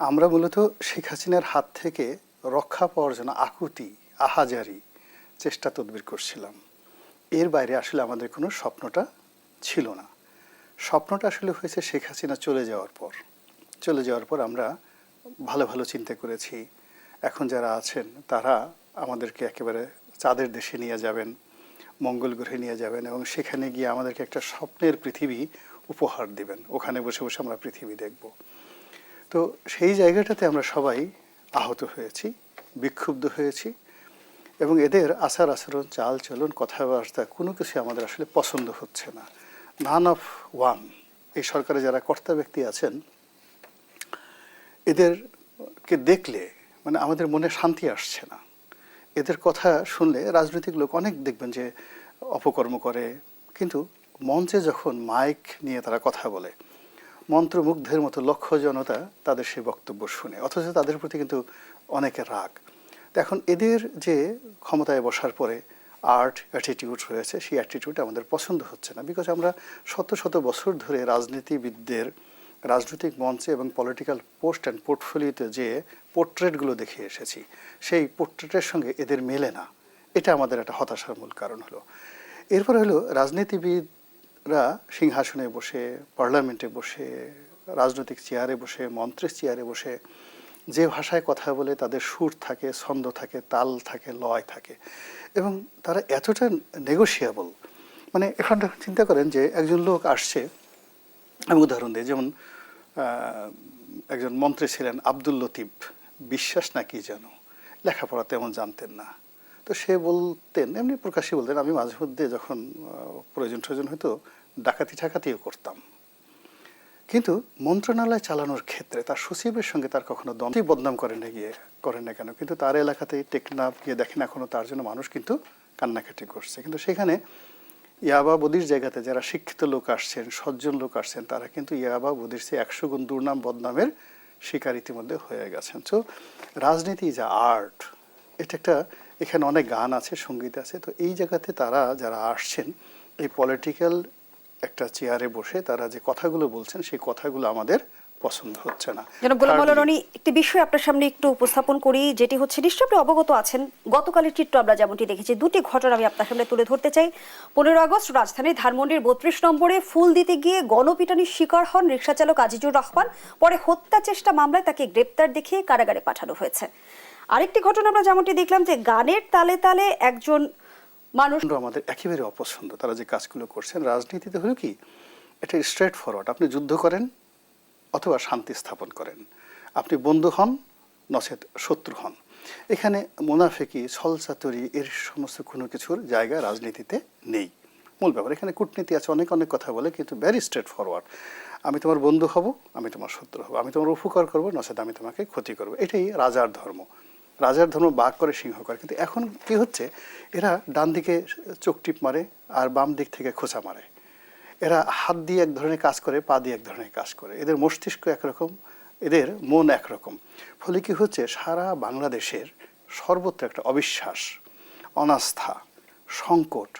আমরা মূলত শেখ হাসিনার হাত থেকে রক্ষা পাওয়ার জন্য আকুতি, আহাজারি চেষ্টা তদবির করছিলাম। এর বাইরে আসলে আমাদের কোনো স্বপ্নটা ছিল না। স্বপ্নটা আসলে হয়েছে শেখ হাসিনা চলে যাওয়ার পর। চলে যাওয়ার পর আমরা ভালো ভালো চিন্তা করেছি। এখন যারা আছেন, তারা আমাদেরকে একেবারে চাঁদের দেশে নিয়ে যাবেন, মঙ্গল গ্রহে নিয়ে যাবেন এবং সেখানে গিয়ে আমাদেরকে একটা স্বপ্নের পৃথিবী উপহার দিবেন। ওখানে বসে বসে আমরা পৃথিবী দেখব। তো সেই জায়গাটাতে আমরা সবাই আহত হয়েছি, বিক্ষুব্ধ হয়েছি এবং এদের আচার আচরণ চাল চলন কথাবার্তা কোনো কিছু আমাদের আসলে পছন্দ হচ্ছে না। নান অফ ওয়ান এই সরকারে যারা কর্তা ব্যক্তি আছেন, এদেরকে দেখলে মানে আমাদের মনে শান্তি আসছে না। এদের কথা শুনলে রাজনৈতিক লোক অনেক দেখবেন যে অপকর্ম করে, কিন্তু মঞ্চে যখন মাইক নিয়ে তারা কথা বলে মন্ত্রমুগ্ধের মতো লক্ষ্য জনতা তাদের সেই বক্তব্য শুনে, অথচ তাদের প্রতি কিন্তু অনেকের রাগ। এখন এদের যে ক্ষমতায় বসার পরে আর্ট অ্যাটিটিউড রয়েছে, সেই অ্যাটিটিউড আমাদের পছন্দ হচ্ছে না। বিকজ আমরা শত শত বছর ধরে রাজনীতিবিদদের রাজনৈতিক মঞ্চে এবং পলিটিক্যাল পোস্ট অ্যান্ড পোর্টফোলিওতে যে পোর্ট্রেটগুলো দেখে এসেছি, সেই পোর্ট্রেটের সঙ্গে এদের মেলে না। এটা আমাদের একটা হতাশার মূল কারণ হলো। এরপর হলো রাজনীতিবিদরা সিংহাসনে বসে, পার্লামেন্টে বসে, রাজনৈতিক চেয়ারে বসে, মন্ত্রের চেয়ারে বসে, যে ভাষায় কথা বলে তাদের সুর থাকে, ছন্দ থাকে, তাল থাকে, লয় থাকে। এবং তারা এতটা নেগোশিয়েবল মানে এখন চিন্তা করেন যে একজন লোক আসছে, আমি উদাহরণ দিই, যেমন একজন মন্ত্রী ছিলেন আব্দুল লতিফ, বিশ্বাস না কি যেন, লেখাপড়া তেমন জানতেন না। তো সে বলতেন, এমনি প্রকাশ্যে বলতেন, আমি মাঝে মধ্যে যখন প্রয়োজন প্রয়োজন হয়তো ডাকাতি ঠাকাতিও করতাম। কিন্তু মন্ত্রণালয় চালানোর ক্ষেত্রে তার সচিবের সঙ্গে তার কখনো দ্বন্দ্ব বদনাম করেন না গিয়ে, করেন না কেন? কিন্তু তার এলাকাতে টেকনাফ গিয়ে দেখেন এখনও তার জন্য মানুষ কিন্তু কান্নাকাটি করছে। কিন্তু সেখানে ইয়াবা বদির জায়গাতে যারা শিক্ষিত লোক আসছেন, সজ্জন লোক আসছেন, তারা কিন্তু ইয়াবা বদির সে একশো গুণ দুর্নাম বদনামের শিকার ইতিমধ্যে হয়ে গেছেন। তো রাজনীতি যা আর্ট। এটা একটা, এখানে অনেক গান আছে, সংগীত আছে। তো এই জায়গাতে তারা যারা আসছেন, এই পলিটিক্যাল একটা চেয়ারে বসে তারা যে কথাগুলো বলছেন সেই কথাগুলো আমাদের পছন্দ হচ্ছে না। জনাব গোলাম Thirdly, একটি বিষয় আপনার সামনে একটু উপস্থাপন করি যেটি হচ্ছে নিশ্চয়ই আপনি অবগত আছেন গতকালের চিত্র আমরা যেমনটি দেখেছি দুটি ঘটনা আমি আপনার সামনে তুলে ধরতে চাই। পনেরো আগস্ট রাজধানীর ধানমন্ডির বত্রিশ নম্বরে ফুল দিতে গিয়ে গণপিটানির শিকার হন রিক্সা চালক আজিজুর রহমান পরে হত্যা চেষ্টা মামলায় তাকে গ্রেপ্তার দেখিয়ে কারাগারে পাঠানো হয়েছে। আরেকটি ঘটনা আমরা যেমনটি দেখলাম যে গানের তালে তালে একজন মানুষ আমাদের একেবারে অপছন্দ। তারা যে কাজগুলো করছেন, রাজনীতিতে হলো কি, এটা স্ট্রেট ফরওয়ার্ড আপনি যুদ্ধ করেন অথবা শান্তি স্থাপন করেন। আপনি বন্ধু হন, নচেত শত্রু হন। এখানে মোনাফেকি, ছলচাতুরি এর সমস্ত কোনো কিছুর জায়গা রাজনীতিতে নেই। মূল ব্যাপার, এখানে কূটনীতি আছে, অনেক অনেক কথা বলে, কিন্তু ভেরি স্ট্রেট ফরওয়ার্ড আমি তোমার বন্ধু হব, আমি তোমার শত্রু হব, আমি তোমার উপকার করব, নচেত আমি তোমাকে ক্ষতি করব। এটাই রাজার ধর্ম। রাজার ধর্ম বাঘ করে সিংহ করে। কিন্তু এখন কি হচ্ছে? এরা ডান দিকে চোখ টিপ মারে আর বাম দিক থেকে খোঁচা মারে। এরা হাত দিয়ে এক ধরনের কাজ করে, পা দিয়ে এক ধরনের কাজ করে। এদের মস্তিষ্ক একরকম, এদের মন একরকম। ফলে কি হচ্ছে? সারা বাংলাদেশের সর্বত্র একটা অবিশ্বাস, অনাস্থা, সংকট,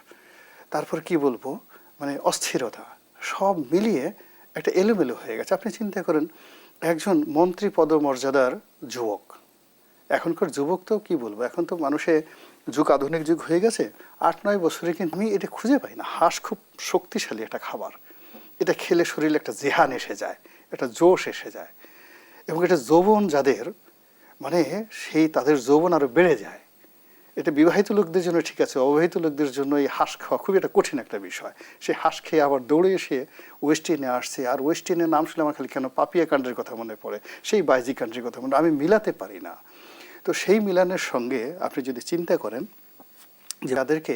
তারপর কি বলব? মানে অস্থিরতা, সব মিলিয়ে একটা এলোমেলো হয়ে গেছে। আপনি চিন্তা করেন, একজন মন্ত্রী পদমর্যাদার যুবক এখনকার যুবক তো কি বলব? এখন তো মানুষে যুগ আধুনিক যুগ হয়ে গেছে, আট নয় বছরে কিন্তু আমি এটা খুঁজে পাই না। হাঁস খুব শক্তিশালী একটা খাবার। এটা খেলে শরীরে একটা জেহান এসে যায়, একটা জোশ এসে যায়। এবং এটা যৌবন যাদের মানে সেই তাদের যৌবন আরও বেড়ে যায়। এটা বিবাহিত লোকদের জন্য ঠিক আছে, অবিবাহিত লোকদের জন্য এই হাঁস খাওয়া খুবই একটা কঠিন একটা বিষয়। সে হাঁস খেয়ে আবার দৌড়ে এসে ওয়েস্ট ইন্ডিয়া আসছে, আর ওয়েস্ট ইন্ডিয়ার নাম শুনলে আমার খালি কেন পাপিয়া কান্ট্রির কথা মনে পড়ে, সেই বাইজি কান্ট্রির কথা মনে আমি মিলাতে পারি না। তো সেই মিলানের সঙ্গে আপনি যদি চিন্তা করেন যে তাদেরকে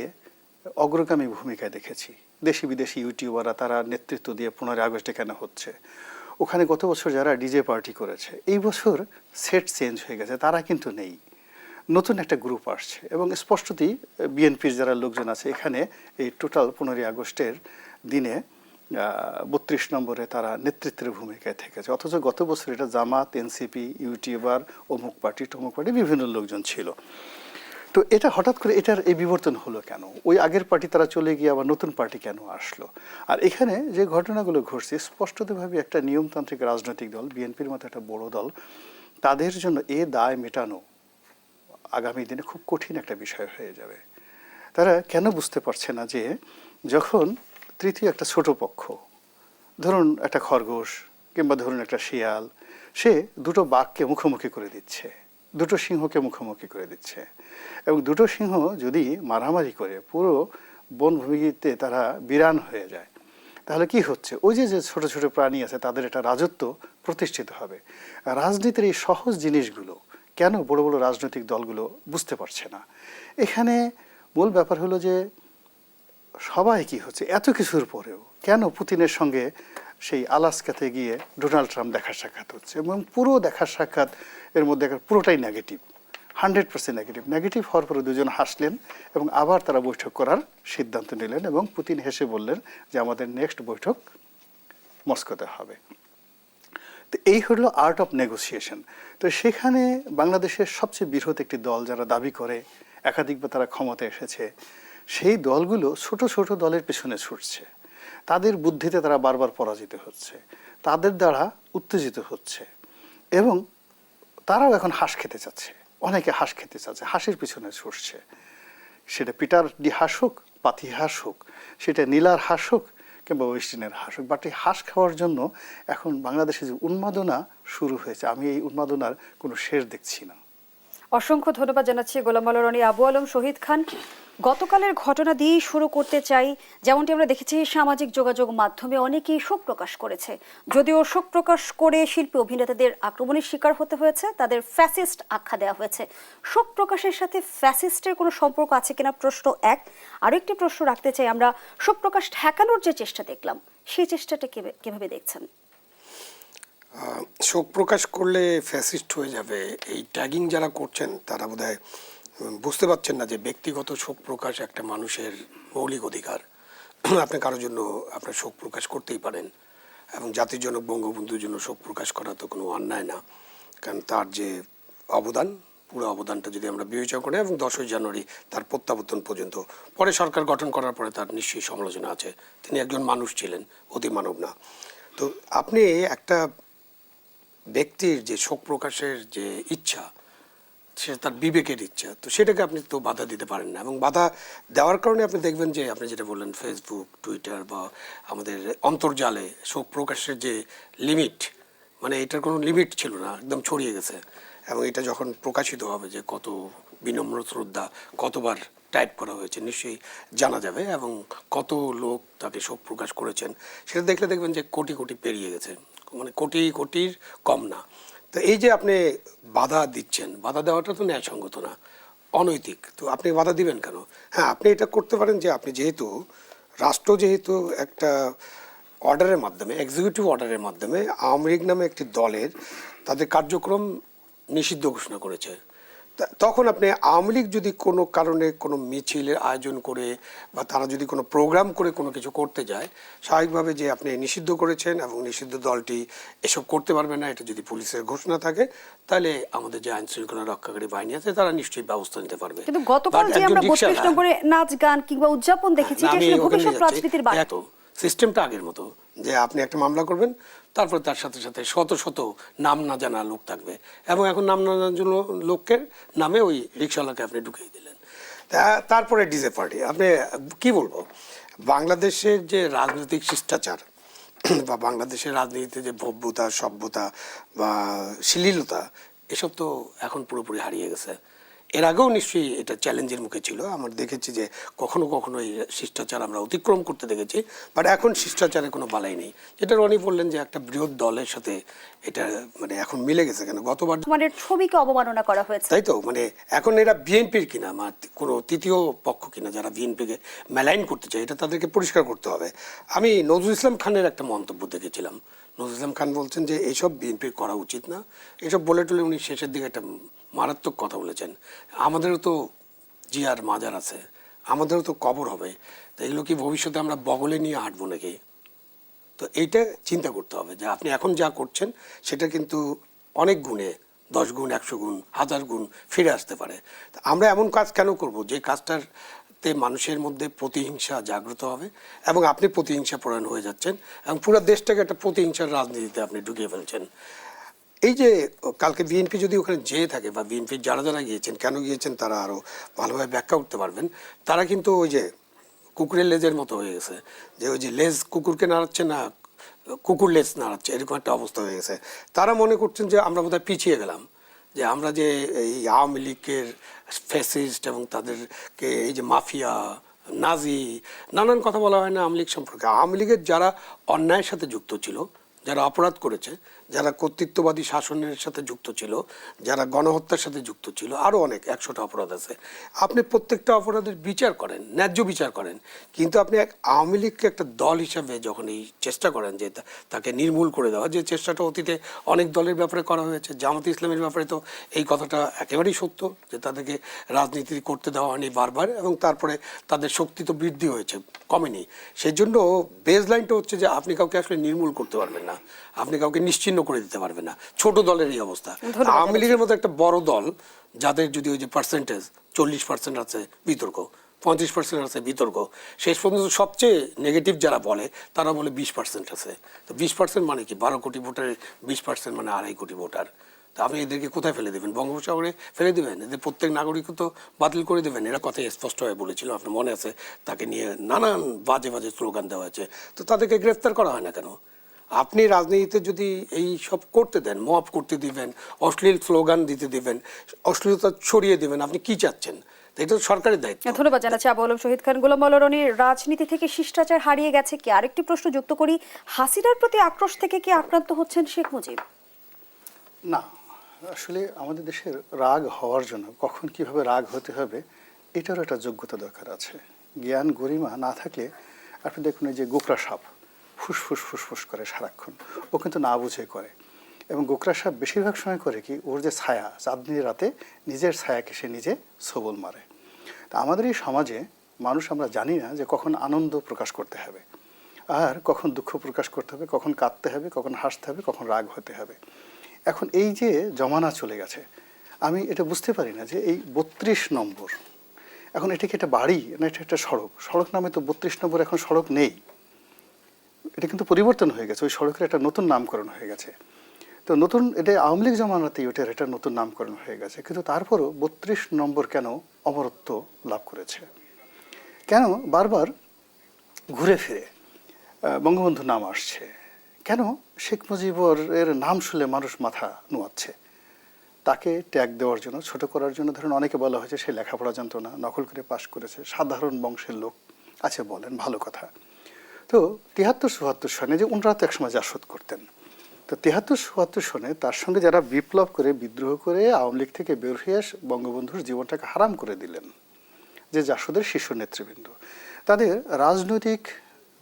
অগ্রগামী ভূমিকায় দেখেছি। দেশি বিদেশি ইউটিউবাররা তারা নেতৃত্ব দিয়ে পনেরোই আগস্ট এখানে হচ্ছে? ওখানে গত বছর যারা ডিজে পার্টি করেছে, এই বছর সেট চেঞ্জ হয়ে গেছে, তারা কিন্তু নেই। নতুন একটা গ্রুপ আসছে এবং স্পষ্টতই বিএনপির যারা লোকজন আছে, এখানে এই টোটাল পনেরোই আগস্টের দিনে বত্রিশ নম্বরে তারা নেতৃত্বের ভূমিকায় থেকেছে। অথচ গত বছর এটা জামাত, এনসিপি, ইউটিউবার, অমুক পার্টি টমুক পার্টি, বিভিন্ন লোকজন ছিল। তো এটা হঠাৎ করে এটার এই বিবর্তন হলো কেন? ওই আগের পার্টি তারা চলে গিয়ে আবার নতুন পার্টি কেন আসলো? আর এখানে যে ঘটনাগুলো ঘটছে, স্পষ্টতভাবে একটা নিয়মতান্ত্রিক রাজনৈতিক দল, বিএনপির মতো একটা বড় দল, তাদের জন্য এ দায় মেটানো আগামী দিনে খুব কঠিন একটা বিষয় হয়ে যাবে। তারা কেন বুঝতে পারছে না যে যখন তৃতীয় একটা ছোট পক্ষ। ধরুন একটা খরগোশ কিংবা ধরুন একটা শিয়াল, সে দুটো বাঘকে মুখোমুখি করে দিচ্ছে, দুটো সিংহকে মুখোমুখি করে দিচ্ছে এবং দুটো সিংহ যদি মারামারি করে, পুরো বনভূমিতে তারা বিরান হয়ে যায়। তাহলে কি হচ্ছে? ওই যে যে ছোট ছোট প্রাণী আছে, তাদের একটা রাজত্ব প্রতিষ্ঠিত হবে। রাজনীতির এই সহজ জিনিসগুলো কেন বড় বড় রাজনৈতিক দলগুলো বুঝতে পারছে না? এখানে মূল ব্যাপার হলো যে সবাই কি হচ্ছে? এত কিছুর পরেও কেন পুতিনের সঙ্গে সেই আলাস্কাতে গিয়ে ডোনাল্ড ট্রাম্প দেখা সাক্ষাৎ হচ্ছে? এবং পুরো দেখা সাক্ষাৎ এর মধ্যে পুরোটাই negative hundred percent negative negative হওয়ার পরে দুজন হাসলেন এবং আবার তারা বৈঠক করার সিদ্ধান্ত নিলেন এবং পুতিন হেসে বললেন যে আমাদের নেক্সট বৈঠক মস্কোতে হবে। তো এই হলো আর্ট অফ নেগোসিয়েশন তো সেখানে বাংলাদেশের সবচেয়ে বৃহৎ একটি দল যারা দাবি করে, একাধিকবার তারা ক্ষমতায় এসেছে সেই দলগুলো ছোট ছোট দলের পেছনে ছুটছে। তাদের বুদ্ধিতে তারা বারবার পরাজিত হচ্ছে। তাদের দ্বারা উত্তেজিত হচ্ছে। এবং তারাও এখন হাঁস খেতে চাচ্ছে। অনেকে হাঁস খেতে চাচ্ছে, হাঁসের পিছনে ছুটছে। সেটা পিটার ডি হাঁস হোক, পাতি হাঁস হোক, সেটা নীলার হাঁস হোক কিংবা ওয়েস্টিনের হাঁস হোক। বাট এই হাঁস খাওয়ার জন্য এখন বাংলাদেশে যে উন্মাদনা শুরু হয়েছে, আমি এই উন্মাদনার কোনো শেষ দেখছি না। অসংখ্য ধন্যবাদ জানাচ্ছি গোলাম রনি আবু আলম, শহীদ খান। গতকালের ঘটনা দিয়েই শুরু করতে চাই, যেমনটি আমরা দেখেছি, সামাজিক যোগাযোগ মাধ্যমে অনেকেই শোক প্রকাশ করেছে। যদিও শোক প্রকাশ করে শিল্পী অভিনেতাদের আক্রমণের শিকার হতে হয়েছে, তাদের ফ্যাসিস্ট আখ্যা দেওয়া হয়েছে। শোক প্রকাশের সাথে ফ্যাসিস্টের কোনো সম্পর্ক আছে কিনা প্রশ্ন এক। আরও একটি প্রশ্ন রাখতে চাই আমরা, শোক প্রকাশ ঠেকানোর যে চেষ্টা দেখলাম, সেই চেষ্টাটা কিভাবে- দেখছেন? শোক প্রকাশ করলে ফ্যাসিস্ট হয়ে যাবে। এই ট্যাগিং যারা করছেন তারা উম, বুঝতে পারছেন না যে ব্যক্তিগত শোক প্রকাশ একটা মানুষের মৌলিক অধিকার। আপনি কারোর জন্য আপনার শোক প্রকাশ করতেই পারেন। এবং জাতির জন্য বঙ্গবন্ধুর জন্য শোক প্রকাশ করা তো কোনো অন্যায় না। কারণ তার যে অবদান পুরো অবদানটা যদি আমরা বিবেচনা করি এবং দশই জানুয়ারি তার প্রত্যাবর্তন পর্যন্ত পরে সরকার গঠন করার পরে তার নিশ্চয়ই সমালোচনা আছে। তিনি একজন মানুষ ছিলেন অতি মানব না। তো আপনি একটা ব্যক্তির যে শোক প্রকাশের যে ইচ্ছা, সে তার বিবেকের ইচ্ছা, তো সেটাকে আপনি তো বাধা দিতে পারেন না। এবং বাধা দেওয়ার কারণে আপনি দেখবেন যে, আপনি যেটা বললেন ফেসবুক টুইটার বা আমাদের অন্তর্জালে শোক প্রকাশের যে লিমিট মানে এটার কোনো লিমিট ছিল না, একদম ছড়িয়ে গেছে। এবং এটা যখন প্রকাশিত হবে যে কত বিনম্র শ্রদ্ধা কতবার টাইপ করা হয়েছে, নিশ্চয়ই জানা যাবে। এবং কত লোক তাকে শোক প্রকাশ করেছেন, সেটা দেখলে দেখবেন যে কোটি কোটি পেরিয়ে গেছে। মানে কোটি, কোটির কম না। তো এই যে আপনি বাধা দিচ্ছেন, বাধা দেওয়াটা তো ন্যায়সঙ্গত না, অনৈতিক। তো আপনি বাধা দিবেন কেন? হ্যাঁ আপনি এটা করতে পারেন যে আপনি যেহেতু, রাষ্ট্র যেহেতু একটা অর্ডারের মাধ্যমে এক্সিকিউটিভ অর্ডারের মাধ্যমে, আওয়ামী লীগ নামে একটি দলের তাদের কার্যক্রম নিষিদ্ধ ঘোষণা করেছে। তখন আপনি আওয়ামী লীগ যদি কোনো কারণে কোনো মিছিলের আয়োজন করে বা তারা যদি কোনো প্রোগ্রাম করে কোনো কিছু করতে যায় স্বাভাবিকভাবে যে আপনি নিষিদ্ধ করেছেন এবং নিষিদ্ধ দলটি এসব করতে পারবে না এটা যদি পুলিশের ঘোষণা থাকে তাহলে আমাদের যে আইন শৃঙ্খলা রক্ষাকারী বাহিনী আছে তারা নিশ্চয়ই ব্যবস্থা নিতে পারবে। কিন্তু গতকাল যে আমরা নম্বরে নাচ গান কিংবা উদযাপন দেখেছি এটা ভবিষ্যৎ রাজনীতির সিস্টেমটা আগের মতো, যে আপনি একটা মামলা করবেন, তারপর তার সাথে সাথে শত শত নাম না জানা লোক থাকবে। এবং এখন নাম না জানা লোকের নামে ওই রিক্সাওয়ালাকে আপনি ঢুকিয়ে দিলেন। তারপরে ডিজে পার্টি। আপনি কি বলব? বাংলাদেশের যে রাজনৈতিক শিষ্টাচার বা বাংলাদেশের রাজনীতিতে যে ভব্যতা, সভ্যতা বা শ্লীলতা এসব তো এখন পুরোপুরি হারিয়ে গেছে। এর আগেও নিশ্চয়ই এটা চ্যালেঞ্জের মুখে ছিল। আমরা দেখেছি যে কখনো কখনো এই শিষ্টাচার আমরা অতিক্রম করতে দেখেছি বাট এখন শিষ্টাচারের কোনো বালাই নেই। যেটা রনি বললেন যে একটা বৃহৎ দলের সাথে এটা মানে এখন মিলে গেছে কেন? গতবার মানে ছবিকে অবমাননা করা হয়েছে। তাই তো? মানে এখন এরা বিএনপির কিনা বা কোনো তৃতীয় পক্ষ কিনা যারা বিএনপিকে মেলাইন করতে চায় এটা তাদেরকে পরিষ্কার করতে হবে। আমি নজরুল ইসলাম খানের একটা মন্তব্য দেখেছিলাম। নজরুল ইসলাম খান বলছেন যে এইসব বিএনপির করা উচিত না। এসব বলে টলে উনি শেষের দিকে একটা মারাত্মক কথা বলেছেন। আমাদেরও তো জিয়ার মাজার আছে, আমাদেরও তো কবর হবে। তো এগুলো কি ভবিষ্যতে আমরা বগলে নিয়ে হাঁটবো নাকি? তো এইটা চিন্তা করতে হবে যে আপনি এখন যা করছেন, সেটা কিন্তু অনেক গুণে, দশ গুণ, একশো গুণ, হাজার গুণ ফিরে আসতে পারে। আমরা এমন কাজ কেন করব? যে কাজটার তে মানুষের মধ্যে প্রতিহিংসা জাগ্রত হবে এবং আপনি প্রতিহিংসা পরায়ণ হয়ে যাচ্ছেন এবং পুরো দেশটাকে একটা প্রতিহিংসার রাজনীতিতে আপনি ঢুকিয়ে ফেলছেন। এই যে, কালকে বিএনপি যদি ওখানে যেয়ে থাকে বা বিএনপির যারা যারা গিয়েছেন, কেন গিয়েছেন তারা আরও ভালোভাবে ব্যাখ্যা করতে পারবেন। তারা কিন্তু ওই যে কুকুরের লেজের মতো হয়ে গেছে। যে ওই যে লেজ কুকুরকে নাড়াচ্ছে না, কুকুর লেজ নাড়াচ্ছে, এরকম একটা অবস্থা হয়ে গেছে। তারা মনে করছেন যে আমরা বোধহয় পিছিয়ে গেলাম। যে আমরা যে এই আওয়ামী লীগের ফ্যাসিস্ট এবং তাদেরকে এই যে মাফিয়া, নাজি, নানান কথা বলা হয় না আওয়ামী লীগ সম্পর্কে। আওয়ামী লীগের যারা অন্যায়ের সাথে যুক্ত ছিল, যারা অপরাধ করেছে যারা কর্তৃত্ববাদী শাসনের সাথে যুক্ত ছিল, যারা গণহত্যার সাথে যুক্ত ছিল আরও অনেক, একশোটা অপরাধ আছে। আপনি প্রত্যেকটা অপরাধের বিচার করেন, ন্যায্য বিচার করেন, কিন্তু আপনি এক আওয়ামী লীগকে একটা দল হিসাবে যখন এই চেষ্টা করেন যে তাকে নির্মূল করে দেওয়া, যে চেষ্টাটা অতীতে অনেক দলের ব্যাপারে করা হয়েছে, জামাত ইসলামের ব্যাপারে তো এই কথাটা একেবারেই সত্য যে তাদেরকে রাজনীতি করতে দেওয়া হয়নি বারবার এবং তারপরে তাদের শক্তি তো বৃদ্ধি হয়েছে, কমেনি। সেই জন্য বেস লাইনটা হচ্ছে যে আপনি কাউকে আসলে নির্মূল করতে পারবেন না। আপনি কাউকে নিশ্চিহ্ন করে দিতে পারবেন না। ছোট দলের এই অবস্থা। আওয়ামী লীগের মতো একটা বড় দল যাদের যদি ওই যে পার্সেন্টেজ চল্লিশ পার্সেন্ট আছে বিতর্ক পঁয়ত্রিশ পার্সেন্ট আছে বিতর্ক শেষ পর্যন্ত সবচেয়ে নেগেটিভ যারা বলে তারা বলে বিশ পার্সেন্ট আছে। তো বিশ পার্সেন্ট মানে কি? বারো কোটি ভোটারের বিশ পার্সেন্ট মানে আড়াই কোটি ভোটার। তা আপনি এদেরকে কোথায় ফেলে দেবেন? বঙ্গোপসাগরে ফেলে দেবেন? এদের প্রত্যেক তো বাতিল করে দেবেন? এরা কথাই স্পষ্ট হয়ে বলেছিল আপনার মনে আছে? তাকে নিয়ে নানান বাজে বাজে স্লোগান দেওয়া হয়েছে। তো তাদেরকে গ্রেফতার করা হয় না কেন? আপনি রাজনীতিতে যদি এই সব করতে দেন মপ করতে দিবেন অশ্লীল স্লোগান দিতে দিবেন অশ্লীলতা ছড়িয়ে দিবেন আপনি কি চাচ্ছেন? এটা তো সরকারের দায়িত্ব। ধন্যবাদ জানাচ্ছি আবু আলম শহীদ খান গোলাম মাওলা রনির রাজনীতি থেকে শিষ্টাচার হারিয়ে গেছে কি? আরেকটি প্রশ্ন যুক্ত করি হাসিনার প্রতি আক্রোশ থেকে কি আক্রান্ত হচ্ছেন শেখ মুজিব? না আসলে আমাদের দেশের রাগ হওয়ার জন্য কখন কীভাবে রাগ হতে হবে এটারও একটা যোগ্যতা দরকার আছে। জ্ঞান গরিমা না থাকলে আপনি দেখুন এই যে গোকরা সাপ ফুসফুস ফুসফুস করে সারাক্ষণ। ও কিন্তু না বুঝে করে। এবং গোকরা সাপ বেশিরভাগ সময় করে কি, ওর যে ছায়া, চাঁদনি রাতে নিজের ছায়াকে সে নিজে সবল মারে। তা আমাদের এই সমাজে মানুষ আমরা জানি না যে কখন আনন্দ প্রকাশ করতে হবে। আর কখন দুঃখ প্রকাশ করতে হবে, কখন কাঁদতে হবে, কখন হাসতে হবে, কখন রাগ হতে হবে। এখন এই যে জমানা চলে গেছে, আমি এটা বুঝতে পারি না যে এই বত্রিশ নম্বর, এখন এটা কি একটা বাড়ি না এটা একটা সড়ক? সড়ক নামে তো বত্রিশ নম্বর এখন সড়ক নেই। এটা কিন্তু পরিবর্তন হয়ে গেছে। ওই সড়কের একটা নতুন নামকরণ হয়ে গেছে। তো নতুন এটা আওয়ামী লীগ জমানাতেই ওটার একটা নতুন নামকরণ হয়ে গেছে। কিন্তু তারপরও বত্রিশ নম্বর কেন অমরত্ব লাভ করেছে? কেন বারবার ঘুরে ফিরে আহ, বঙ্গবন্ধুর নাম আসছে? কেন শেখ মুজিবর এর নাম শুনলে মানুষ মাথা নোয়াচ্ছে? তাকে ট্যাগ দেওয়ার জন্য ছোট করার জন্য ধরুন অনেকে বলা হয়েছে সে লেখাপড়া জানতো না নকল করে পাশ করেছে সাধারণ বংশের লোক আছে বলেন ভালো কথা। তো তিয়াত্তর চুয়াত্তর সনে যে ওনারা তো একসময় জাসদ করতেন। তো তিয়াত্তর চুয়াত্তর সনে তার সঙ্গে যারা বিপ্লব করে, বিদ্রোহ করে, আওয়ামী লীগ থেকে বের হয়ে বঙ্গবন্ধুর জীবনটাকে হারাম করে দিলেন, যে জাসদের শীর্ষ নেতৃবৃন্দ। তাদের রাজনৈতিক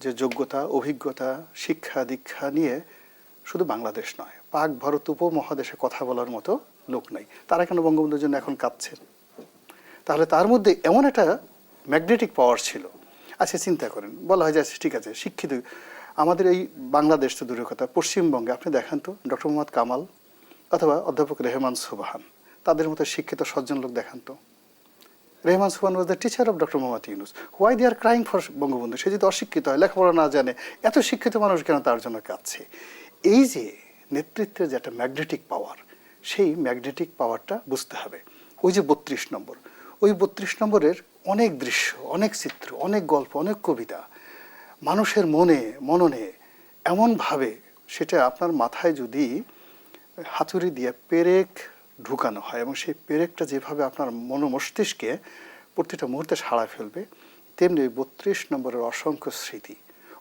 যে যোগ্যতা, অভিজ্ঞতা, শিক্ষা, দীক্ষা নিয়ে শুধু বাংলাদেশ নয়, পাক, ভারত উপমহাদেশে কথা বলার মতো লোক নাই। তারা কেন বঙ্গবন্ধুর জন্য এখন কাঁদছেন? তাহলে তার মধ্যে এমন একটা ম্যাগনেটিক পাওয়ার ছিল আচ্ছা চিন্তা করেন। বলা হয় যে ঠিক আছে, শিক্ষিত। আমাদের এই বাংলাদেশ তো দূরের কথা, পশ্চিমবঙ্গে আপনি দেখান তো, ডক্টর মোহাম্মদ কামাল অথবা অধ্যাপক রেহমান সুবাহান, তাদের মতো শিক্ষিত সজ্জন লোক দেখান তো। Rehman Sobhan was the teacher of doctor Mohammad Yunus. Why they are crying for Bangabandhu? সে যদি অশিক্ষিত হয়, লেখাপড়া না জানে, এত শিক্ষিত মানুষ কেন তার জন্য কাঁদছে? এই যে নেতৃত্বের যে একটা ম্যাগনেটিক পাওয়ার সেই ম্যাগনেটিক পাওয়ারটা বুঝতে হবে। ওই যে বত্রিশ নম্বর, ওই বত্রিশ নম্বরের অনেক দৃশ্য, অনেক চিত্র, অনেক গল্প, অনেক কবিতা মানুষের মনে, মননে এমনভাবে সেটা আপনার মাথায় যদি হাতুড়ি দিয়ে পেরেক ঢুকানো হয় এবং সেই পেরেকটা যেভাবে আপনার মন মস্তিষ্কে প্রতিটা মুহূর্তে সাড়া ফেলবে, তেমনি ওই বত্রিশ নম্বরের অসংখ্য স্মৃতি,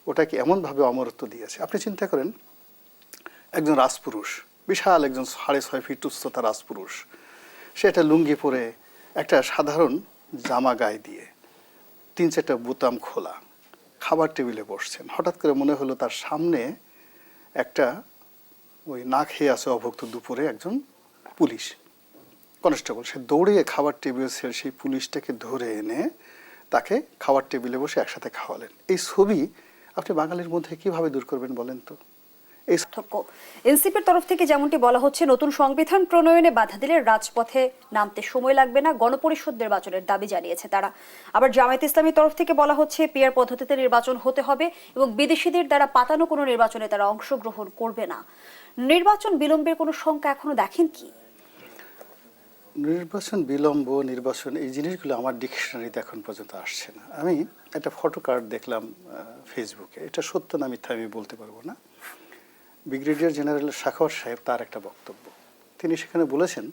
ওটাকে এমনভাবে অমরত্ব দিয়েছে। আপনি চিন্তা করেন, একজন রাজপুরুষ, বিশাল একজন সাড়ে ছয় ফিট উচ্চতা রাজপুরুষ, সে একটা লুঙ্গি পরে একটা সাধারণ জামা গায়ে দিয়ে। তিন চারটা বোতাম খোলা। খাবার টেবিলে বসছেন। হঠাৎ করে মনে হলো তার সামনে একটা ওই না খেয়ে আছে অভুক্ত দুপুরে একজন পুলিশ। কনস্টেবল, সে দৌড়িয়ে খাবার টেবিল ছেড়ে সেই পুলিশটাকে ধরে এনে তাকে খাবার টেবিলে বসে একসাথে খাওয়ালেন। এই ছবি আপনি বাঙালির মধ্যে কীভাবে দূর করবেন বলেন তো? পার্থক্য এনসিপির তরফ থেকে যেমনটি বলা হচ্ছে, নতুন সংবিধান প্রণয়নে বাধা দিলে রাজপথে নামতে সময় লাগবে না, গণপরিষদ নির্বাচনের দাবি জানিয়েছে তারা। আবার জামায়াত ইসলামীর তরফ থেকে বলা হচ্ছে পিয়ার পদ্ধতিতে নির্বাচন হতে হবে এবং বিদেশিদের দ্বারা পাতানো কোনো নির্বাচনে তারা অংশগ্রহণ করবে না। নির্বাচন বিলম্বের কোনো শঙ্কা এখনও দেখেন কি? নির্বাচন বিলম্ব, নির্বাচন, এই জিনিসগুলো আমার ডিকশনারিতে এখন পর্যন্ত আসছে না। আমি একটা ফটো কার্ড দেখলাম ফেসবুকে এটা সত্য না মিথ্যা আমি বলতে পারব না। ব্রিগেডিয়ার জেনারেল শাখাওয়াত সাহেব তার একটা বক্তব্য। তিনি সেখানে বলেছেন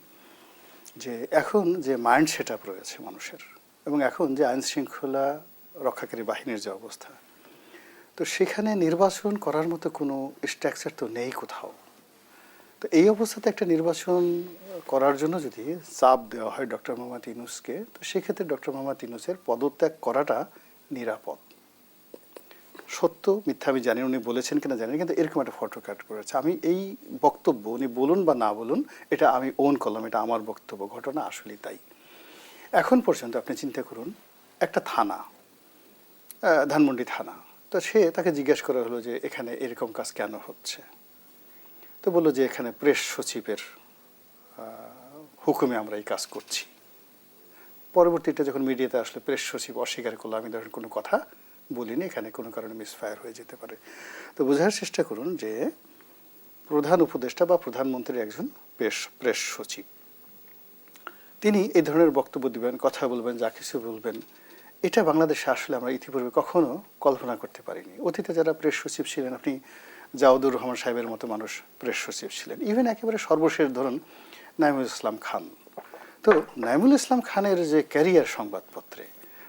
যে এখন যে মাইন্ড সেট আপ রয়েছে মানুষের এবং এখন যে আইন শৃঙ্খলা রক্ষাকারী বাহিনীর যে অবস্থা, তো সেখানে নির্বাচন করার মতো কোনো স্ট্রাকচার তো নেই কোথাও। তো এই অবস্থাতে একটা নির্বাচন করার জন্য যদি চাপ দেওয়া হয় ডক্টর মোহাম্মদ ইনুসকে তো সেক্ষেত্রে ডক্টর মোহাম্মদ ইনুসের পদত্যাগ করাটা নিরাপদ। সত্য, মিথ্যা আমি জানি উনি বলেছেন কিনা জানি কিন্তু এরকম একটা ফটো কাট করেছে। আমি এই বক্তব্য, উনি বলুন বা না বলুন, এটা আমি ওন করলাম, এটা আমার বক্তব্য, ঘটনা আসলেই তাই। এখন পর্যন্ত আপনি চিন্তা করুন, একটা থানা ধানমন্ডি থানা, তো সে তাকে জিজ্ঞেস করা হলো যে এখানে এরকম কাজ কেন হচ্ছে? তো বলল যে এখানে প্রেস সচিবের হুকুমে আমরা এই কাজ করছি। পরবর্তীতে যখন মিডিয়াতে আসলে প্রেস সচিব অস্বীকার করল, আমি ধরেন কোনো কথা বলিনি, এখানে কোনো কারণে মিসফায়ার হয়ে যেতে পারে। তো বোঝার চেষ্টা করুন যে প্রধান উপদেষ্টা বা প্রধানমন্ত্রীর একজন প্রেস প্রেস সচিব। তিনি এই ধরনের বক্তব্য দিবেন, কথা বলবেন, যা কিছু বলবেন। এটা বাংলাদেশে আসলে আমরা ইতিপূর্বে কখনো কল্পনা করতে পারিনি। অতীতে যারা প্রেস সচিব ছিলেন, আপনি জাউদুর রহমান সাহেবের মতো মানুষ প্রেস সচিব ছিলেন। ইভেন একেবারে সর্বশেষ ধরুন নাইমুল ইসলাম খান। তো নাইমুল ইসলাম খানের যে ক্যারিয়ার সংবাদপত্রে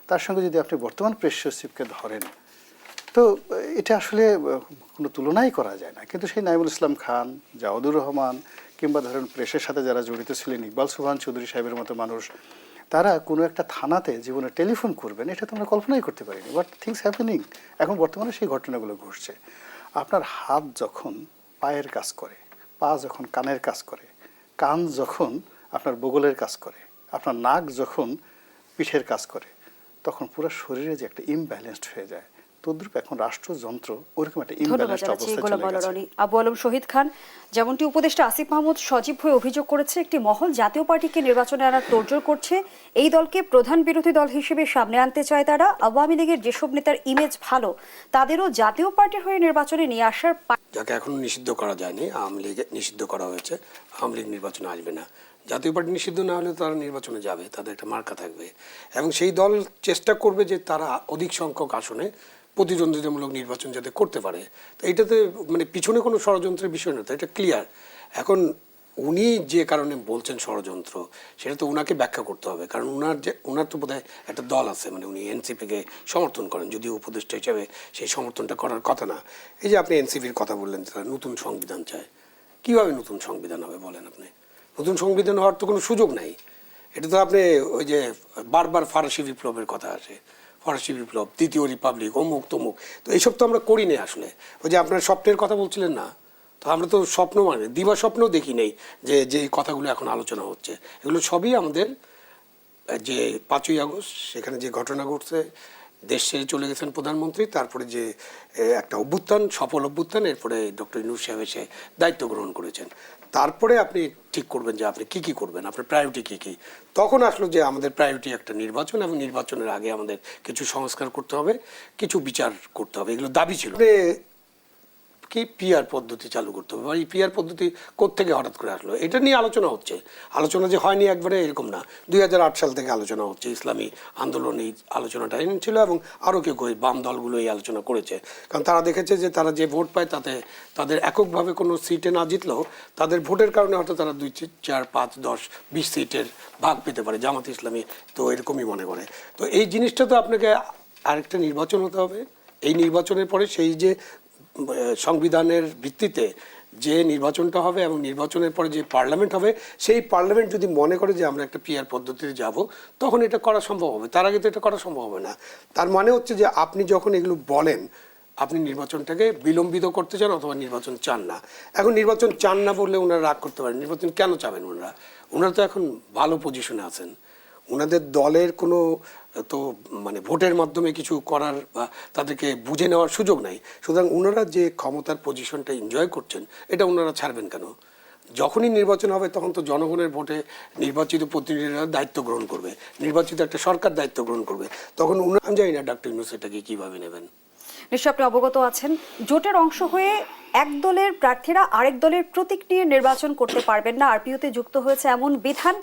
তার সঙ্গে যদি আপনি বর্তমান প্রেস সচিবকে ধরেন, তো এটা আসলে কোনো তুলনাই করা যায় না। কিন্তু সেই নাইমুল ইসলাম খান জাওদুর রহমান, কিংবা ধরেন প্রেসের সাথে যারা জড়িত ছিলেন, ইকবাল সুবহান চৌধুরী সাহেবের মতো মানুষ, তারা কোনো একটা থানাতে জীবনে টেলিফোন করবেন, এটা তো আমরা কল্পনাই করতে পারিনি। বাট থিংস হ্যাপেনিং এখন বর্তমানে সেই ঘটনাগুলো ঘটছে। আপনার হাত যখন পায়ের কাজ করে, পা যখন কানের কাজ করে, কান যখন আপনার বগলের কাজ করে, আপনার নাক যখন পিঠের কাজ করে তখন পুরো শরীরে যে একটা ইমব্যালেন্সড হয়ে যায়। তদ্রুপ এখন রাষ্ট্রযন্ত্র ওরকম একটা ইমব্যালেন্সড গোলাম চলে গেছে। আবু আলম শহীদ খান। যেমনটি উপদেষ্টা আসিফ মাহমুদ সজীব হয়ে অভিযোগ করেছে একটি মহল জাতীয় পার্টিকে নির্বাচনে আনার তোড়জোড় করছে। এই দলকে প্রধান বিরোধী দল হিসেবে সামনে আনতে চায় তারা। আওয়ামী লীগের যেসব নেতার ইমেজ ভালো তাদেরও জাতীয় পার্টির হয়ে নির্বাচনে নিয়ে আসার যাকে এখনও নিষিদ্ধ করা যায়নি আওয়ামী লীগ নিষিদ্ধ করা হয়েছে আওয়ামী লীগ নির্বাচনে আসবে না। জাতীয় পার্টি নিষিদ্ধ না হলে তারা নির্বাচনে যাবে, তাদের একটা মার্কা থাকবে। এবং সেই দল চেষ্টা করবে যে তারা অধিক সংখ্যক আসনে প্রতিদ্বন্দ্বিতামূলক নির্বাচন যাতে করতে পারে। তো এটাতে মানে পিছনে কোনো ষড়যন্ত্রের বিষয় না এটা ক্লিয়ার এখন উনি যে কারণে বলছেন ষড়যন্ত্র, সেটা তো ওনাকে ব্যাখ্যা করতে হবে। কারণ ওনার যে ওনার তো বোধহয় একটা দল আছে মানে উনি এনসিপিকে সমর্থন করেন, যদিও উপদেষ্টা হিসাবে সেই সমর্থনটা করার কথা না। এই যে আপনি এনসিপির কথা বললেন, তারা নতুন সংবিধান চায়। কীভাবে নতুন সংবিধান হবে বলেন আপনি? নতুন সংবিধান হওয়ার তো কোনো সুযোগ নাই। এটা তো আপনি ওই যে বারবার ফরাসি বিপ্লবের কথা আসে ফরাসি বিপ্লব, দ্বিতীয় রিপাবলিক, অমুক, তমুক। তো এইসব তো আমরা করিনি আসলে। ওই যে আপনার স্বপ্নের কথা বলছিলেন না? তো আমরা তো স্বপ্ন মানে দিবা স্বপ্নও দেখি নেই যে যে কথাগুলো এখন আলোচনা হচ্ছে। এগুলো সবই আমাদের যে পাঁচই আগস্ট, সেখানে যে ঘটনা ঘটছে, দেশ ছেড়ে চলে গেছেন প্রধানমন্ত্রী, তারপরে যে একটা অভ্যুত্থান, সফল অভ্যুত্থান, এরপরে ডক্টর ইনুস সাহেব এসে দায়িত্ব গ্রহণ করেছেন। তারপরে আপনি ঠিক করবেন যে আপনি কি কি করবেন, আপনার প্রায়োরিটি কি কি। তখন আসলো যে আমাদের প্রায়োরিটি একটা নির্বাচন এবং নির্বাচনের আগে আমাদের কিছু সংস্কার করতে হবে, কিছু বিচার করতে হবে। এগুলো দাবি ছিল। কি পিআর পদ্ধতি চালু করতে হবে? বা এই পিআর পদ্ধতি কোত্থেকে হঠাৎ করে আসলো? এটা নিয়ে আলোচনা হচ্ছে। আলোচনা যে হয়নি একবারে এরকম না। দুই হাজার আট সাল থেকে আলোচনা হচ্ছে, ইসলামী আন্দোলন এই আলোচনাটা এনেছিল এবং আরও কেউ কেউ বাম দলগুলো এই আলোচনা করেছে। কারণ তারা দেখেছে যে তারা যে ভোট পায় তাতে তাদের এককভাবে কোনো সিটে না জিতলেও তাদের ভোটের কারণে হয়তো তারা দুই চার, পাঁচ, দশ, বিশ সিটের ভাগ পেতে পারে। জামাত ইসলামী তো এরকমই মনে করে। তো এই জিনিসটা তো আপনাকে আরেকটা নির্বাচন হতে হবে। এই নির্বাচনের পরে সেই যে সংবিধানের ভিত্তিতে যে নির্বাচনটা হবে এবং নির্বাচনের পরে যে পার্লামেন্ট হবে, সেই পার্লামেন্ট যদি মনে করে যে আমরা একটা পিয়ার পদ্ধতিতে যাব, তখন এটা করা সম্ভব হবে। তার আগে তো এটা করা সম্ভব হবে না। তার মানে হচ্ছে যে আপনি যখন এগুলো বলেন, আপনি নির্বাচনটাকে বিলম্বিত করতে চান অথবা নির্বাচন চান না। এখন নির্বাচন চান না বললে ওনারা রাগ করতে পারেন। নির্বাচন কেন চাবেন ওনারা? ওনারা তো এখন ভালো পজিশনে আছেন। ওনাদের দলের কোনো, তো মানে ভোটের মাধ্যমে কিছু করার বা তাদেরকে বুঝে নেওয়ার সুযোগ নাই। সুতরাং ওনারা যে ক্ষমতার পজিশনটা এনজয় করছেন, এটা ওনারা ছাড়বেন কেন? যখনই নির্বাচন হবে তখন তো জনগণের ভোটে নির্বাচিত প্রতিনিধিরা দায়িত্ব গ্রহণ করবে, নির্বাচিত একটা সরকার দায়িত্ব গ্রহণ করবে। তখন আমি জানি না ডাক্তার ইউনুস এটাকে কীভাবে নেবেন। নিশ্চয় আপনি অবগত আছেন, জোটের অংশ হয়ে এক দলের প্রার্থীরা আরেক দলের প্রতীক নিয়ে নির্বাচন করতে পারবেন না। আরপিওতে যুক্ত হয়েছে এমন বিধান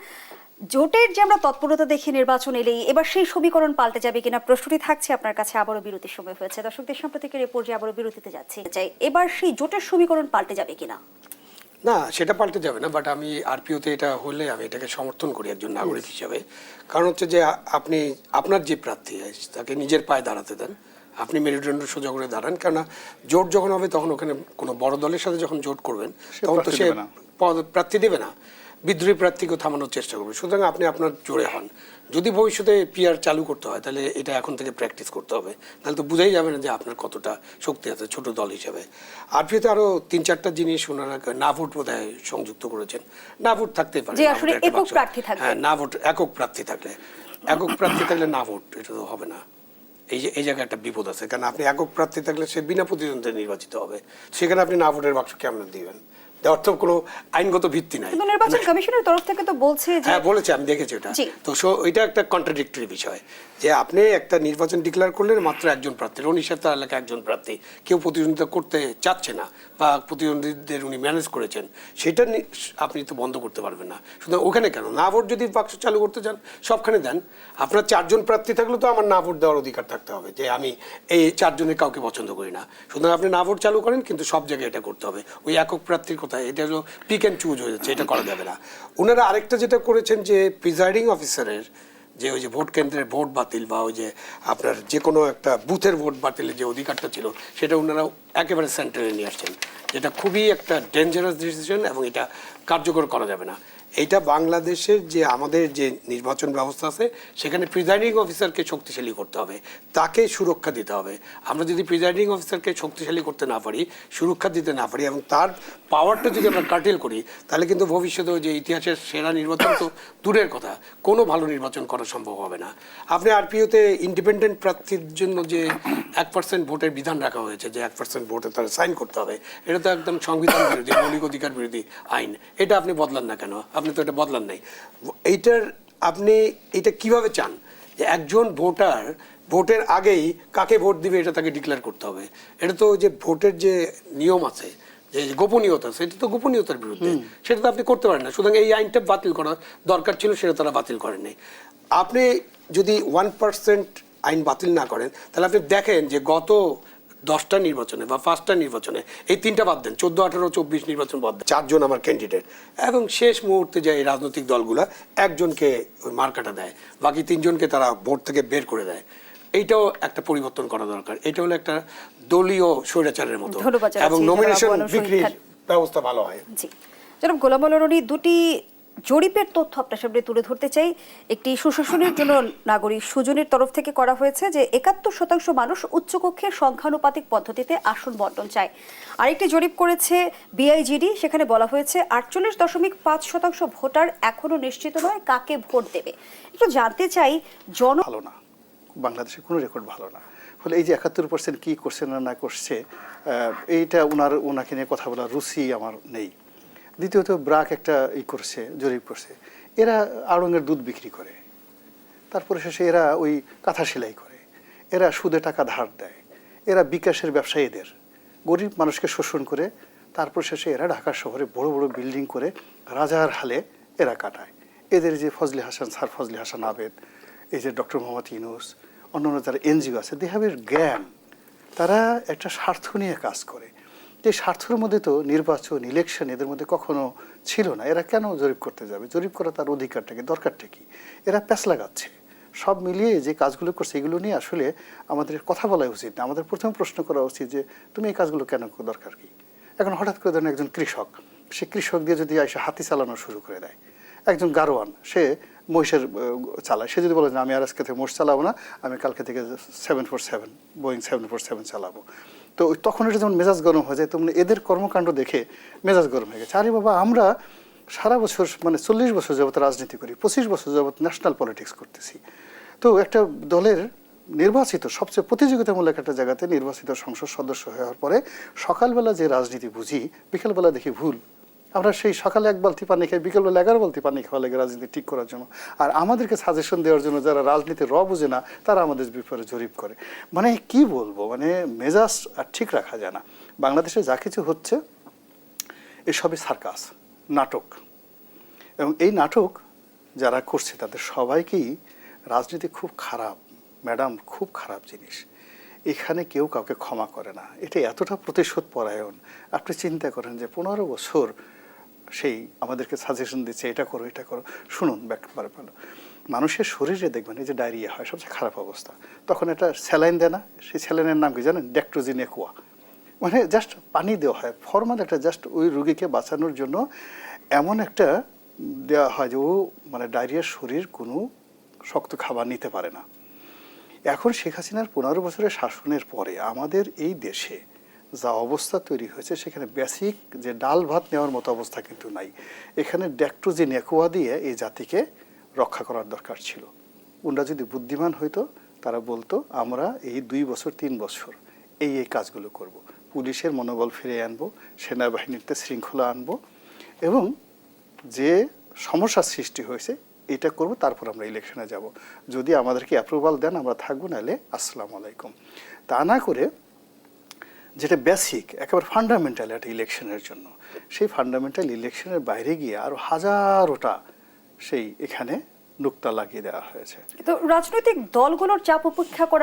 জোটের যে আমরা তৎপরতা দেখি নির্বাচন এলেই এবার সেই সমীকরণ পাল্টে যাবে কিনা প্রশ্নটি থাকছে আপনার কাছে আবারও বিরতির সময় হয়েছে। দর্শকদের সাম্প্রতিকের এ পর্যায়ে আবারও বিরতিতে যাচ্ছি। চাই এবার সেই জোটের সমীকরণ পাল্টে যাবে কিনা? না সেটা পাল্টে যাবে না বাট আমি আরপিওতে এটা হলে আমি এটাকে সমর্থন করি একজন নাগরিক হিসাবে। কারণ হচ্ছে যে আপনি আপনার যে প্রার্থী তাকে নিজের পায়ে দাঁড়াতে দেন। আপনি মেরুদণ্ড সোজা করে দাঁড়ান কেননা জোট যখন হবে তখন ওখানে কোনো বড় দলের সাথে যখন জোট করবেন তখন তো সে প্রার্থী দেবে না। বিদ্রোহী প্রার্থীকে থামানোর চেষ্টা করবে। সুতরাং আপনি আপনার জোরে হন। যদি ভবিষ্যতে পিআর চালু করতে হয় তাহলে এটা এখন থেকে প্র্যাকটিস করতে হবে। নাহলে তো বোঝাই যাবে না যে আপনার কতটা শক্তি আছে ছোট দল হিসেবে। আরপিওতে আরও তিন চারটা জিনিস ওনারা না ভোট বোধ সংযুক্ত করেছেন। না ভোট থাকতে পারে। হ্যাঁ না ভোট একক প্রার্থী থাকলে। একক প্রার্থী থাকলে না ভোট এটা তো হবে না। এই যে এই জায়গায় একটা বিপদ আছে। কারণ আপনি একক প্রার্থী থাকলে সে বিনা প্রতিদ্বন্দ্বিতায় নির্বাচিত হবে। সেখানে আপনি না ভোটের বাক্স কেমন দিবেন? তো কোনো আইনগত ভিত্তি নাই। নির্বাচন কমিশনের তরফ থেকে তো বলছে যে হ্যাঁ বলেছে আমি দেখেছি ওটা। তো সো এটা একটা কন্ট্রাডিক্টরি বিষয় যে আপনি একটা নির্বাচন ডিক্লেয়ার করলেন মাত্র একজন প্রার্থী রনি সাহেব তার এলাকায় একজন প্রার্থী। কেউ প্রতিদ্বন্দ্বিতা করতে চাচ্ছে না। বা প্রতিদ্বন্দ্বীদের উনি ম্যানেজ করেছেন, সেটা আপনি তো বন্ধ করতে পারবেন না। সুতরাং ওখানে কেন? না ভোট যদি বাক্স চালু করতে চান, সবখানে দেন। আপনার চারজন প্রার্থী থাকলে তো আমার না ভোট দেওয়ার অধিকার থাকতে হবে, যে আমি এই চারজনের কাউকে পছন্দ করি না। সুতরাং আপনি না ভোট চালু করেন, কিন্তু সব জায়গায় এটা করতে হবে। ওই একক প্রার্থীর কোথায় এটা পিক অ্যান্ড চুজ হয়ে যাচ্ছে, এটা করা যাবে না। ওনারা আরেকটা যেটা করেছেন যে প্রিজাইডিং অফিসারের যে ওই যে ভোট কেন্দ্রের ভোট বাতিল বা ওই যে আপনার যে কোনো একটা বুথের ভোট বাতিলের যে অধিকারটা ছিল, সেটা ওনারা একেবারে সেন্টারে নিয়ে আসছেন। যেটা খুবই একটা ডেঞ্জারাস ডিসিশন এবং এটা কার্যকর করা যাবে না। এইটা বাংলাদেশের যে আমাদের যে নির্বাচন ব্যবস্থা আছে, সেখানে প্রিজাইডিং অফিসারকে শক্তিশালী করতে হবে। তাকে সুরক্ষা দিতে হবে। আমরা যদি প্রিজাইডিং অফিসারকে শক্তিশালী করতে না পারি, সুরক্ষা দিতে না পারি এবং তার পাওয়ারটা যদি আমরা কাটেল করি, তাহলে কিন্তু ভবিষ্যতেও যে ইতিহাসের সেরা নির্বাচন তো দূরের কথা। কোনো ভালো নির্বাচন করা সম্ভব হবে না। আপনি আরপিওতে ইন্ডিপেন্ডেন্ট প্রার্থীর জন্য যে এক পার্সেন্ট ভোটের বিধান রাখা হয়েছে, যে এক পার্সেন্ট ভোটে তারা সাইন করতে হবে, এটা তো একদম সংবিধান বিরোধী, মৌলিক অধিকার বিরোধী আইন। এটা আপনি বদলান না কেন? আপনি তো এটা বদলান নাই। এইটার আপনি এটা কীভাবে চান? যে একজন ভোটার ভোটের আগেই কাকে ভোট দিবে এটা তাকে ডিক্লেয়ার করতে হবে। এটা তো যে ভোটের যে নিয়ম আছে যে গোপনীয়তা সেটা তো গোপনীয়তার বিরুদ্ধে। সেটা তো আপনি করতে পারেন না। সুতরাং এই আইনটা বাতিল করা দরকার ছিল সেটা তারা বাতিল করেননি আপনি যদি ওয়ান পার্সেন্ট আইন বাতিল না করেন তাহলে আপনি দেখেন যে গত দশটা নির্বাচনে বা পাঁচটা নির্বাচনে এই তিনটা বাদ দেন চোদ্দ আঠারো চব্বিশ নির্বাচন বাদ দেন। চারজন আমার ক্যান্ডিডেট এবং শেষ মুহূর্তে যে এই রাজনৈতিক দলগুলা একজনকে ওই মার্কাটা দেয় বাকি তিনজনকে তারা ভোট থেকে বের করে দেয়। এইটাও একটা পরিবর্তন করা দরকার। এটা হলো একটা দলীয় স্বৈরাচারের মতো। এবং নমিনেশন বিক্রির ব্যবস্থা ভালো হয়। জি। জনাব গোলাম আলরনি দুটি জরিপের তথ্য আপনার সামনে তুলে ধরতে চাই। একটি সুশাসনের জন্য নাগরিক সুজনের তরফ থেকে করা হয়েছে যে একাত্তর শতাংশ মানুষ উচ্চকক্ষের সংখ্যানুপাতিক পদ্ধতিতে আসন বন্টন চায়। আরেকটি জরিপ করেছে বিআইজিডি, সেখানে বলা হয়েছে আটচল্লিশ দশমিক পাঁচ শতাংশ ভোটার এখনও নিশ্চিত নয় কাকে ভোট দেবে। একটু জানতে চাই, জন ভালো না। বাংলাদেশের কোনো রেকর্ড ভালো না। ফলে এই যে একাত্তর পার্সেন্ট কী করছে না না করছে এইটা ওনার ওনাকে নিয়ে কথা বলার রুচি আমার নেই। দ্বিতীয়ত ব্রাক একটা ই করছে, জরিপ করছে। এরা আড়ঙের দুধ বিক্রি করে। তারপরে শেষে এরা ওই কাঁথা সেলাই করে। এরা সুদে টাকা ধার দেয়। এরা বিকাশের ব্যবসায়ীদের। গরিব মানুষকে শোষণ করে তারপর শেষে এরা ঢাকা শহরে বড় বড় বিল্ডিং করে রাজার হালে এরা কাটায়। এদের যে ফজলি হাসান, স্যার ফজলি হাসান আবেদ, এই যে ডক্টর মোহাম্মদ ইউনুস, অন্যান্য যারা এনজিও আছে দে হ্যাভ এর জ্ঞান তারা একটা স্বার্থ নিয়ে কাজ করে। যে স্বার্থের মধ্যে তো নির্বাচন ইলেকশন এদের মধ্যে কখনো ছিল না। এরা কেন জরিপ করতে যাবে? জরিপ করা তার অধিকারটাকে দরকারটা কি? এরা প্যাঁচ লাগাচ্ছে। সব মিলিয়ে যে কাজগুলো করছে, এগুলো নিয়ে আসলে আমাদের কথা বলা উচিত না। আমাদের প্রথম প্রশ্ন করা উচিত যে, তুমি এই কাজগুলো কেন দরকার কি? এখন হঠাৎ করে ধরেন একজন কৃষক, সে কৃষক দিয়ে যদি এসে হাতি চালানো শুরু করে দেয়, একজন গারোয়ান, সে মহিষের চালায়। সে যদি বলে যে আমি আর আজকে থেকে মোষ চালাবো না, আমি কালকে থেকে seven four seven Boeing seven four seven চালাবো। তো তখন এটা যেমন মেজাজ গরম হয়ে যায়, তেমন এদের কর্মকাণ্ড দেখে মেজাজ গরম হয়ে গেছে। আরে বাবা, আমরা সারা বছর মানে চল্লিশ বছর যাবত রাজনীতি করি, পঁচিশ বছর যাবৎ ন্যাশনাল পলিটিক্স করতেছি। তো একটা দলের নির্বাচিত, সবচেয়ে প্রতিযোগিতামূলক একটা জায়গাতে নির্বাচিত সংসদ সদস্য হওয়ার পরে সকালবেলা যে রাজনীতি বুঝি, বিকেলবেলা দেখি ভুল। আমরা সেই সকালে এক বালতি পানি খাই বিকেলবেলা এগারো বালতি পানি খাওয়া লাগে রাজনীতি ঠিক করার জন্য। আর আমাদেরকে সাজেশন দেওয়ার জন্য যারা রাজনীতি র বুঝে না, তারা আমাদের বিপরে জরিপ করে। মানে কি বলব মানে মেজাজ আর ঠিক রাখা যায় না। বাংলাদেশে যা কিছু হচ্ছে, এসবই সার্কাস নাটক। এবং এই নাটক যারা করছে, তাদের সবাইকেই রাজনীতি খুব খারাপ, ম্যাডাম খুব খারাপ জিনিস। এখানে কেউ কাউকে ক্ষমা করে না। এটা এতটা প্রতিশোধ পরায়ণ আপনি চিন্তা করেন যে পনেরো বছর সেই আমাদেরকে সাজেশন দিচ্ছে, এটা করো এটা করো। শুনুন ব্যাপারে ভালো মানুষের শরীরে দেখবেন, এই যে ডায়রিয়া হয়, সবচেয়ে খারাপ অবস্থা। তখন একটা স্যালাইন দেয় না, সেই স্যালাইনের নাম কি জানেন? ডেক্টোজিন একুয়া মানে জাস্ট পানি দেওয়া হয় ফর্মাল একটা জাস্ট ওই রুগীকে বাঁচানোর জন্য এমন একটা দেওয়া হয় যে ও মানে ডায়রিয়ার শরীর কোনো শক্ত খাবার নিতে পারে না। এখন শেখ হাসিনার পনেরো বছরের শাসনের পরে আমাদের এই দেশে যা অবস্থা তৈরি হয়েছে, সেখানে বেসিক যে ডাল ভাত নেওয়ার মতো অবস্থা কিন্তু নাই। এখানে ড্যাক্টোজিন একোয়া দিয়ে এই জাতিকে রক্ষা করার দরকার ছিল। ওনারা যদি বুদ্ধিমান হইতো, তারা বলতো, আমরা এই দুই বছর, তিন বছর এই এই কাজগুলো করব। পুলিশের মনোবল ফিরে আনব সেনাবাহিনীতে শৃঙ্খলা আনব এবং যে সমস্যার সৃষ্টি হয়েছে, এটা করব, তারপর আমরা ইলেকশনে যাব। যদি আমাদেরকে অ্যাপ্রুভাল দেন, আমরা থাকব, নাহলে আসসালামু আলাইকুম। তা না করে যেটা বেসিক একেবারে ফান্ডামেন্টাল একটা ইলেকশনের জন্য। সেই ফান্ডামেন্টাল ইলেকশনের বাইরে গিয়ে আরও হাজারোটা সেই এখানে নুক্তা লাগিয়ে দেওয়া হয়েছে। তো রাজনৈতিক দলগুলোর চাপ উপেক্ষা করা